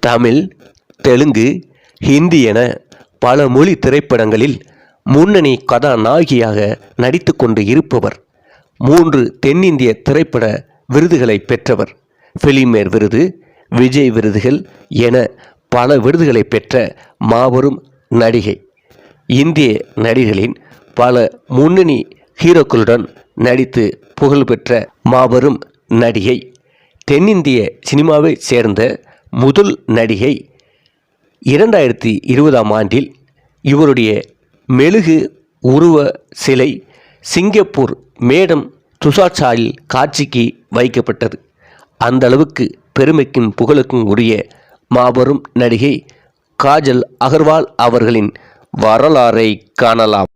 தமிழ் தெலுங்கு ஹிந்தி என பல மொழி திரைப்படங்களில் முன்னணி கதாநாயகியாக நடித்து கொண்டு இருப்பவர். மூன்று தென்னிந்திய திரைப்பட விருதுகளை பெற்றவர். ஃபிலிமேர் விருது விஜய் விருதுகள் என பல விருதுகளை பெற்ற மாபெரும் நடிகை. இந்திய நடிகளின் பல முன்னணி ஹீரோக்களுடன் நடித்து புகழ்பெற்ற மாபெரும் நடிகை. தென்னிந்திய சினிமாவைச் சேர்ந்த முதல் நடிகை இரண்டாயிரத்தி இருபதாம் ஆண்டில் இவருடைய மெழுகு உருவ சிலை சிங்கப்பூர் மேடம் துஷாட்சாயில் காட்சிக்கு வைக்கப்பட்டது. அந்த அளவுக்கு பெருமைக்கும் புகழுக்கும் உரிய மாபெரும் நடிகை காஜல் அகர்வால் அவர்களின் வரலாறை காணலாம்.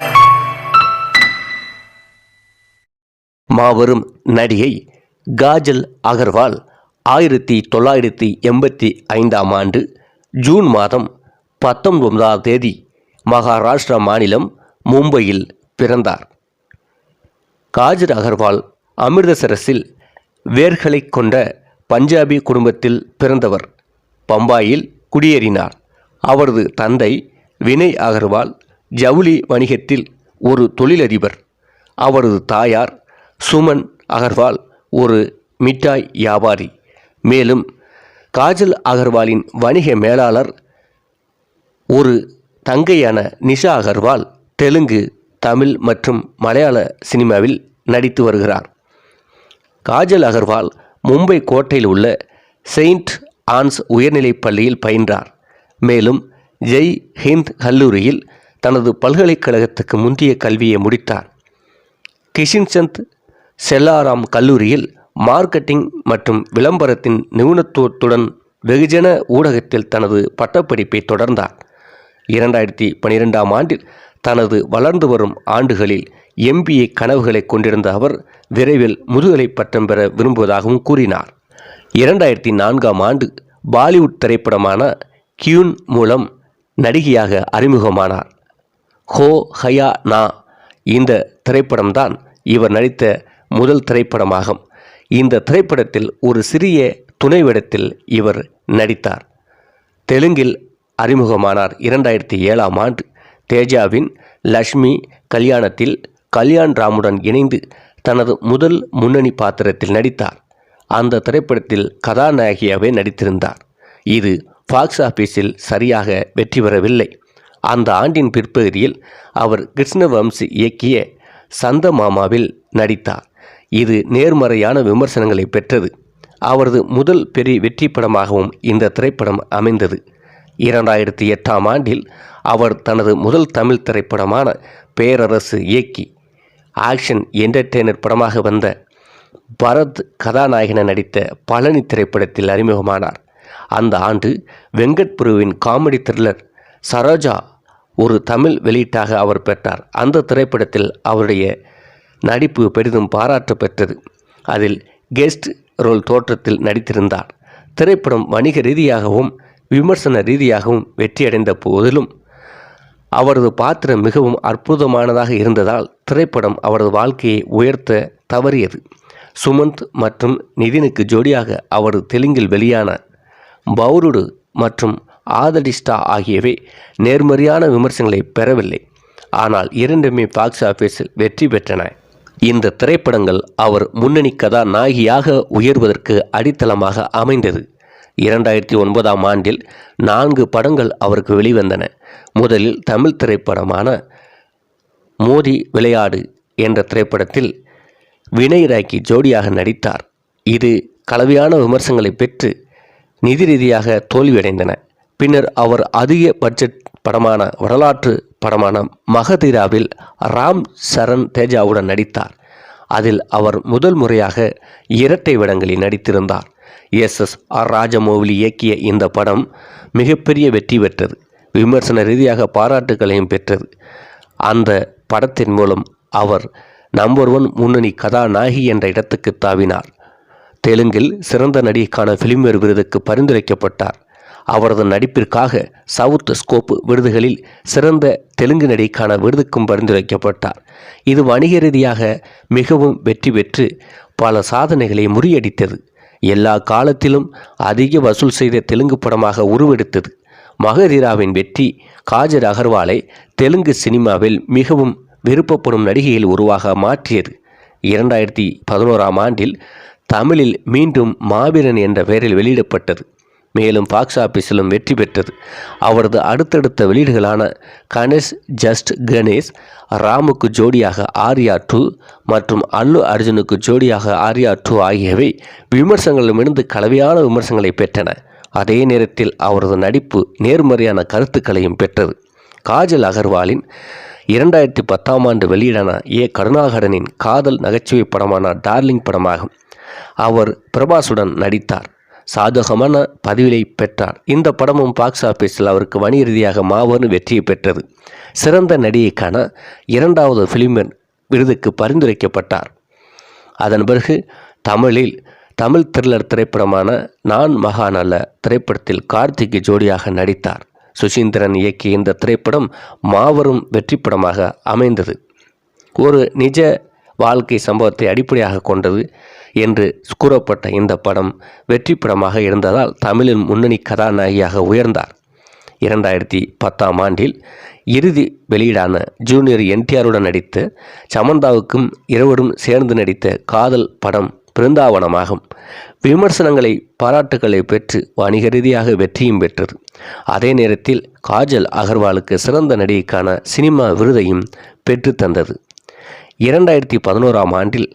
மாபெரும் நடிகை காஜல் அகர்வால் ஆயிரத்தி தொள்ளாயிரத்தி எண்பத்தி ஐந்தாம் ஆண்டு ஜூன் மாதம் பத்தொன்பதாம் தேதி மகாராஷ்டிரா மாநிலம் மும்பையில் பிறந்தார். காஜர் அகர்வால் அமிர்தசரஸில் வேர்களை கொண்ட பஞ்சாபி குடும்பத்தில் பிறந்தவர். பம்பாயில் குடியேறினார். அவரது தந்தை வினய் அகர்வால் ஜவுளி வணிகத்தில் ஒரு தொழிலதிபர். அவரது தாயார் சுமன் அகர்வால் ஒரு மிட்டாய் வியாபாரி. மேலும் காஜல் அகர்வாலின் வணிக மேலாளர் ஒரு தங்கையான நிஷா அகர்வால் தெலுங்கு தமிழ் மற்றும் மலையாள சினிமாவில் நடித்து வருகிறார். காஜல் அகர்வால் மும்பை கோட்டையில் உள்ள செயின்ட் ஆன்ஸ் உயர்நிலைப் பள்ளியில் பயின்றார். மேலும் ஜெய் ஹிந்த் கல்லூரியில் தனது பல்கலைக்கழகத்துக்கு முந்தைய கல்வியை முடித்தார். கிஷின்சந்த் செல்லாராம் கல்லூரியில் மார்க்கெட்டிங் மற்றும் விளம்பரத்தின் நிபுணத்துவத்துடன் வெகுஜன ஊடகத்தில் தனது பட்டப்படிப்பை தொடர்ந்தார். இரண்டாயிரத்தி பனிரெண்டாம் ஆண்டில் தனது வளர்ந்து வரும் ஆண்டுகளில் எம்பிஏ கனவுகளை கொண்டிருந்த அவர் விரைவில் முதுகலை பட்டம் பெற விரும்புவதாகவும் கூறினார். இரண்டாயிரத்தி நான்காம் ஆண்டு பாலிவுட் திரைப்படமான கியூன் மூலம் நடிகையாக அறிமுகமானார். ஹோ ஹயா நா இந்த திரைப்படம்தான் இவர் நடித்த முதல் திரைப்படமாகும். இந்த திரைப்படத்தில் ஒரு சிறிய துணை வேடத்தில் இவர் நடித்தார். தெலுங்கில் அறிமுகமானார் இரண்டாயிரத்தி ஏழாம் ஆண்டு. தேஜாவின் லக்ஷ்மி கல்யாணத்தில் கல்யாண் ராமுடன் இணைந்து தனது முதல் முன்னணி பாத்திரத்தில் நடித்தார். அந்த திரைப்படத்தில் கதாநாயகியாகவே நடித்திருந்தார். இது பாக்ஸ் ஆபீஸில் சரியாக வெற்றி பெறவில்லை. அந்த ஆண்டின் பிற்பகுதியில் அவர் கிருஷ்ணவம்சி இயக்கிய சந்த மாமாவில் நடித்தார். இது நேர்மறையான விமர்சனங்களை பெற்றது. அவரது முதல் பெரிய வெற்றி படமாகவும் இந்த திரைப்படம் அமைந்தது. இரண்டாயிரத்தி எட்டாம் ஆண்டில் அவர் தனது முதல் தமிழ் திரைப்படமான பேரரசு இயக்கி ஆக்ஷன் என்டர்டெய்னர் படமாக வந்த பரத் கதாநாயகன நடித்த பழனி திரைப்படத்தில் அறிமுகமானார். அந்த ஆண்டு வெங்கட்புருவின் காமெடி த்ரில்லர் சரோஜா ஒரு தமிழ் வெளியீட்டாக அவர் பெற்றார். அந்த திரைப்படத்தில் அவருடைய நடிப்பு பெரிதும் பாராட்டு பெற்றது. அதில் கெஸ்ட் ரோல் தோற்றத்தில் நடித்திருந்தார். திரைப்படம் வணிக ரீதியாகவும் விமர்சன ரீதியாகவும் வெற்றியடைந்த போதிலும் அவரது பாத்திரம் மிகவும் அற்புதமானதாக இருந்ததால் திரைப்படம் அவரது வாழ்க்கையை உயர்த்த தவறியது. சுமந்த் மற்றும் நிதினுக்கு ஜோடியாக அவர் தெலுங்கில் வெளியான பௌருடு மற்றும் ஆதடிஸ்டா ஆகியவை நேர்மறையான விமர்சனங்களை பெறவில்லை. ஆனால் இரண்டுமே பாக்ஸ் ஆஃபீஸில் வெற்றி பெற்றன. இந்த திரைப்படங்கள் அவர் முன்னணி கதாநாயகியாக உயர்வதற்கு அடித்தளமாக அமைந்தது. இரண்டாயிரத்தி ஒன்பதாம் ஆண்டில் நான்கு படங்கள் அவருக்கு வெளிவந்தன. முதலில் தமிழ் திரைப்படமான மோதி விளையாடு என்ற திரைப்படத்தில் வினய் ராக்கி ஜோடியாக நடித்தார். இது கலவையான விமர்சனங்களை பெற்று நிதி ரீதியாக தோல்வியடைந்தன. பின்னர் அவர் அதிக பட்ஜெட் படமான வரலாற்று படமான மகதீராவில் ராம் சரண் தேஜாவுடன் நடித்தார். அதில் அவர் முதல் முறையாக இரட்டை வேடங்களில் நடித்திருந்தார். எஸ். எஸ். ஆர் ராஜமௌலி இயக்கிய இந்த படம் மிகப்பெரிய வெற்றி பெற்றது. விமர்சன ரீதியாக பாராட்டுகளையும் பெற்றது. அந்த படத்தின் மூலம் அவர் நம்பர் ஒன் முன்னணி கதாநாயகி என்ற இடத்துக்கு தாவினார். தெலுங்கில் சிறந்த நடிகைக்கான ஃபிலிம்வேர் விருதுக்கு பரிந்துரைக்கப்பட்டார். அவரது நடிப்பிற்காக சவுத் ஸ்கோப் விருதுகளில் சிறந்த தெலுங்கு நடிகைக்கான விருதுக்கும் பரிந்துரைக்கப்பட்டார். இது வணிக ரீதியாக மிகவும் வெற்றி பெற்று பல சாதனைகளை முறியடித்தது. எல்லா காலத்திலும் அதிக வசூல் செய்த தெலுங்கு படமாக உருவெடுத்தது. மகதீராவின் வெற்றி காஜர் அகர்வாலை தெலுங்கு சினிமாவில் மிகவும் விருப்பப்படும் நடிகையில் உருவாக மாற்றியது. இரண்டாயிரத்தி பதினோராம் ஆண்டில் தமிழில் மீண்டும் மாவீரன் என்ற பெயரில் வெளியிடப்பட்டது. மேலும் பாக்ஸ் ஆபீஸிலும் வெற்றி பெற்றது. அவரது அடுத்தடுத்த வெளியீடுகளான கணேஷ் ஜஸ்ட் கணேஷ் ராமுக்கு ஜோடியாக ஆர்யா டூ மற்றும் அல்லு அர்ஜுனுக்கு ஜோடியாக ஆர்யா டூ ஆகியவை விமர்சனங்களிலிருந்து கலவையான விமர்சனங்களை பெற்றன. அதே நேரத்தில் அவரது நடிப்பு நேர்மறையான கருத்துக்களையும் பெற்றது. காஜல் அகர்வாலின் இரண்டாயிரத்தி பத்தாம் ஆண்டு வெளியிடான ஏ. கருணாகரனின் காதல் நகைச்சுவை படமான டார்லிங் படமாகும். அவர் பிரபாசுடன் நடித்தார். சாதகமான பதிவிலை பெற்றார். இந்த படமும் பாக்ஸ் ஆபீஸில் அவருக்கு வணிக ரீதியாக மாபெரும் வெற்றியை பெற்றது. சிறந்த நடிகைக்கான இரண்டாவது ஃபிலிமர் விருதுக்கு பரிந்துரைக்கப்பட்டார். அதன் பிறகு தமிழில் தமிழ் த்ரில்லர் திரைப்படமான நான் மகான் அல்ல திரைப்படத்தில் கார்த்திக் ஜோடியாக நடித்தார். சுசீந்திரன் இயக்கிய இந்த திரைப்படம் மாபெரும் வெற்றி படமாக அமைந்தது. ஒரு நிஜ வாழ்க்கை சம்பவத்தை அடிப்படையாக கொண்டது என்று கூறப்பட்ட இந்த படம் வெற்றி படமாக இருந்ததால் தமிழின் முன்னணி கதாநாயகியாக உயர்ந்தார். இரண்டாயிரத்தி பத்தாம் ஆண்டில் இறுதி வெளியீடான ஜூனியர் என்டிஆருடன் நடித்த சமந்தாவுக்கும் இருவரும் சேர்ந்து நடித்த காதல் படம் பிருந்தாவனமாகும். விமர்சனங்களை பாராட்டுகளை பெற்று வணிக ரீதியாக வெற்றியும் பெற்றது. அதே நேரத்தில் காஜல் அகர்வாலுக்கு சிறந்த நடிகைக்கான சினிமா விருதையும் பெற்றுத்தந்தது இரண்டாயிரத்தி பதினோராம் ஆண்டில்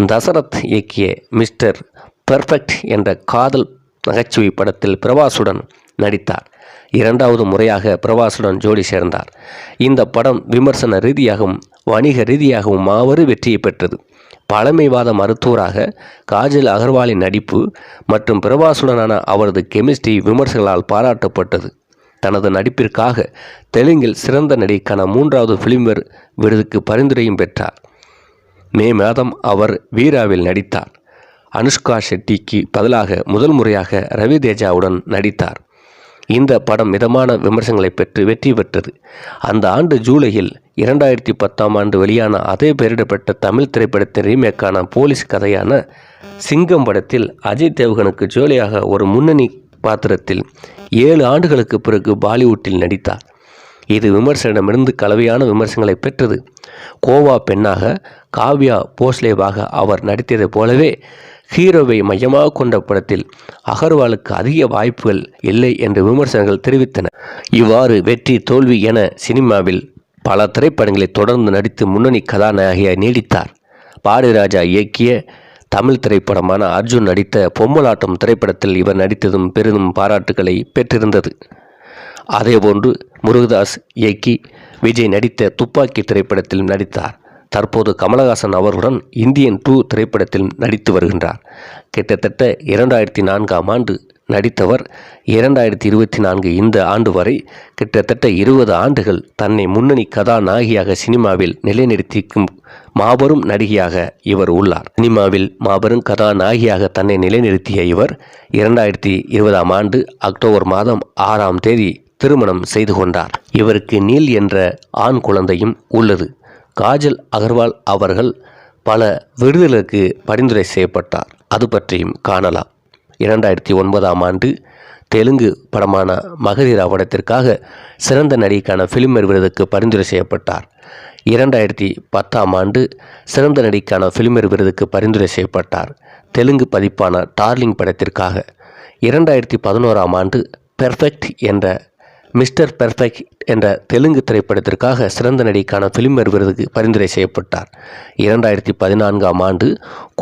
தசரத் இயக்கிய மிஸ்டர் பெர்ஃபெக்ட் என்ற காதல் நகைச்சுவை படத்தில் பிரபாசுடன் நடித்தார். இரண்டாவது முறையாக பிரபாசுடன் ஜோடி சேர்ந்தார். இந்த படம் விமர்சன ரீதியாகவும் வணிக ரீதியாகவும் மாபெரு வெற்றியை பெற்றது. பழமைவாத மருத்துவராக காஜல் அகர்வாலின் நடிப்பு மற்றும் பிரபாசுடனான அவரது கெமிஸ்ட்ரி விமர்சகர்களால் பாராட்டப்பட்டது. தனது நடிப்பிற்காக தெலுங்கில் சிறந்த நடிகைக்கான மூன்றாவது ஃபிலிம்வேர் விருதுக்கு பரிந்துரையும் பெற்றார். மே மாதம் அவர் வீராவில் நடித்தார். அனுஷ்கா ஷெட்டிக்கு பதிலாக முதல் முறையாக ரவி தேஜாவுடன் நடித்தார். இந்த படம் மிதமான விமர்சனங்களை பெற்று வெற்றி பெற்றது. அந்த ஆண்டு ஜூலையில் இரண்டாயிரத்தி பத்தாம் ஆண்டு வெளியான அதே பெயரிடப்பட்ட தமிழ் திரைப்படத்தின் ரீமேக்கான போலீஸ் கதையான சிங்கம் படத்தில் அஜய் தேவ்கனுக்கு ஜோலியாக ஒரு முன்னணி பாத்திரத்தில் ஏழு ஆண்டுகளுக்கு பிறகு பாலிவுட்டில் நடித்தார். இது விமர்சனமிருந்து கலவையான விமர்சனங்களை பெற்றது. கோவா பெண்ணாக காவ்யா போஸ்லேவாக அவர் நடித்ததைப் போலவே ஹீரோவை மையமாக கொண்ட படத்தில் அகர்வாலுக்கு அதிக வாய்ப்புகள் இல்லை என்று விமர்சனங்கள் தெரிவித்தன. இவ்வாறு வெற்றி தோல்வி என சினிமாவில் பல திரைப்படங்களை தொடர்ந்து நடித்து முன்னணி கதாநாயகியாய் நீடித்தார். பாரதிராஜா இயக்கிய தமிழ் திரைப்படமான அர்ஜுன் நடித்த பொம்மலாட்டம் திரைப்படத்தில் இவர் நடித்ததும் பெரிதும் பாராட்டுகளை பெற்றிருந்தது. அதேபோன்று முருகதாஸ் இயக்கி விஜய் நடித்த துப்பாக்கி திரைப்படத்தில் நடித்தார். தற்போது கமலஹாசன் அவர்களுடன் இந்தியன் டூ திரைப்படத்தில் நடித்து வருகின்றார். கிட்டத்தட்ட இரண்டாயிரத்தி நான்காம் ஆண்டு நடித்தவர் இரண்டாயிரத்தி இருபத்தி நான்கு இந்த ஆண்டு வரை கிட்டத்தட்ட இருபது ஆண்டுகள் தன்னை முன்னணி கதாநாயகியாக சினிமாவில் நிலைநிறுத்திக்கும் மாபெரும் நடிகையாக இவர் உள்ளார். சினிமாவில் மாபெரும் கதாநாயகியாக தன்னை நிலைநிறுத்திய இவர் இரண்டாயிரத்தி இருபதாம் ஆண்டு அக்டோபர் மாதம் ஆறாம் தேதி திருமணம் செய்து கொண்டார். இவருக்கு நீல் என்ற ஆண் குழந்தையும் உள்ளது. காஜல் அகர்வால் அவர்கள் பல விருதுகளுக்கு பரிந்துரை செய்யப்பட்டார். அது பற்றியும் காணலாம். இரண்டாயிரத்தி ஒன்பதாம் ஆண்டு தெலுங்கு படமான மகதீரா படத்திற்காக சிறந்த நடிகைக்கான ஃபிலிமர் விருதுக்கு பரிந்துரை செய்யப்பட்டார். இரண்டாயிரத்தி பத்தாம் ஆண்டு சிறந்த நடிகைக்கான ஃபிலிமர் விருதுக்கு பரிந்துரை செய்யப்பட்டார். தெலுங்கு பதிப்பான டார்லிங் படத்திற்காக. இரண்டாயிரத்தி பதினோராம் ஆண்டு பெர்ஃபெக்ட் என்ற மிஸ்டர் பெர்ஃபெக்ட் என்ற தெலுங்கு திரைப்படத்திற்காக சிறந்த நடிகைக்கான ஃபிலிமர் விருதுக்கு பரிந்துரை செய்யப்பட்டார். இரண்டாயிரத்தி பதினான்காம் ஆண்டு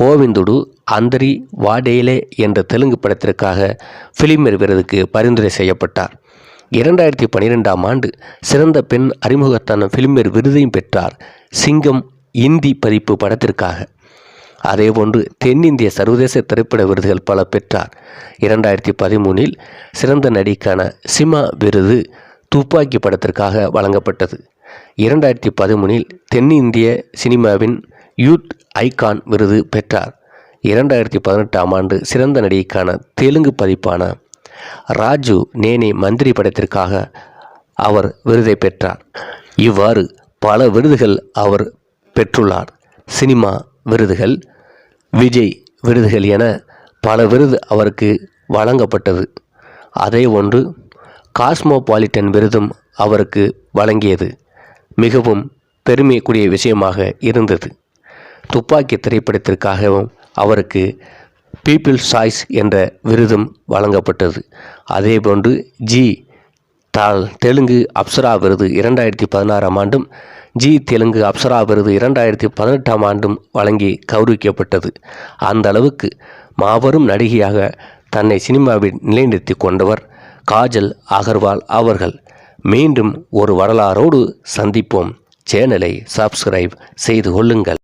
கோவிந்துடு அந்தரி வாடேலே என்ற தெலுங்கு படத்திற்காக ஃபிலிமர் விருதுக்கு பரிந்துரை செய்யப்பட்டார். இரண்டாயிரத்தி பன்னிரெண்டாம் ஆண்டு சிறந்த பெண் அறிமுகத்தான ஃபிலிமர் விருதையும் பெற்றார். சிங்கம் இந்தி பதிப்பு படத்திற்காக. அதேபோன்று தென்னிந்திய சர்வதேச திரைப்பட விருதுகள் பல பெற்றார். இரண்டாயிரத்தி பதிமூனில் சிறந்த நடிக்கான சிமா விருது துப்பாக்கி படத்திற்காக வழங்கப்பட்டது. இரண்டாயிரத்தி பதிமூனில் தென்னிந்திய சினிமாவின் யூத் ஐகான் விருது பெற்றார். இரண்டாயிரத்தி பதினெட்டாம் ஆண்டு சிறந்த நடிகைக்கான தெலுங்கு பதிப்பான ராஜு நேனே மந்திரி படத்திற்காக அவர் விருதை பெற்றார். இவ்வாறு பல விருதுகள் அவர் பெற்றுள்ளார். சினிமா விருதுகள் விஜய் விருதுகள் என பல விருது அவருக்கு வழங்கப்பட்டது. அதே ஒன்று காஸ்மோபாலிட்டன் விருதும் அவருக்கு வழங்கியது. மிகவும் பெருமைக்குரிய விஷயமாக இருந்தது. துப்பாக்கி திரைப்படத்திற்காகவும் அவருக்கு பீப்பிள்ஸ் சாய்ஸ் என்ற விருதும் வழங்கப்பட்டது. அதேபோன்று ஜி தால் தெலுங்கு அப்சரா விருது இரண்டாயிரத்தி பதினாறாம் ஆண்டும் ஜி தெலுங்கு அப்சரா விருது இரண்டாயிரத்தி பதினெட்டாம் ஆண்டும் வழங்கி கௌரவிக்கப்பட்டது. அந்த அளவுக்கு மாபெரும் நடிகையாக தன்னை சினிமாவில் நிலைநிறுத்தி கொண்டவர் காஜல் அகர்வால் அவர்கள். மீண்டும் ஒரு வரலாறோடு சந்திப்போம். சேனலை சப்ஸ்கிரைப் செய்து கொள்ளுங்கள்.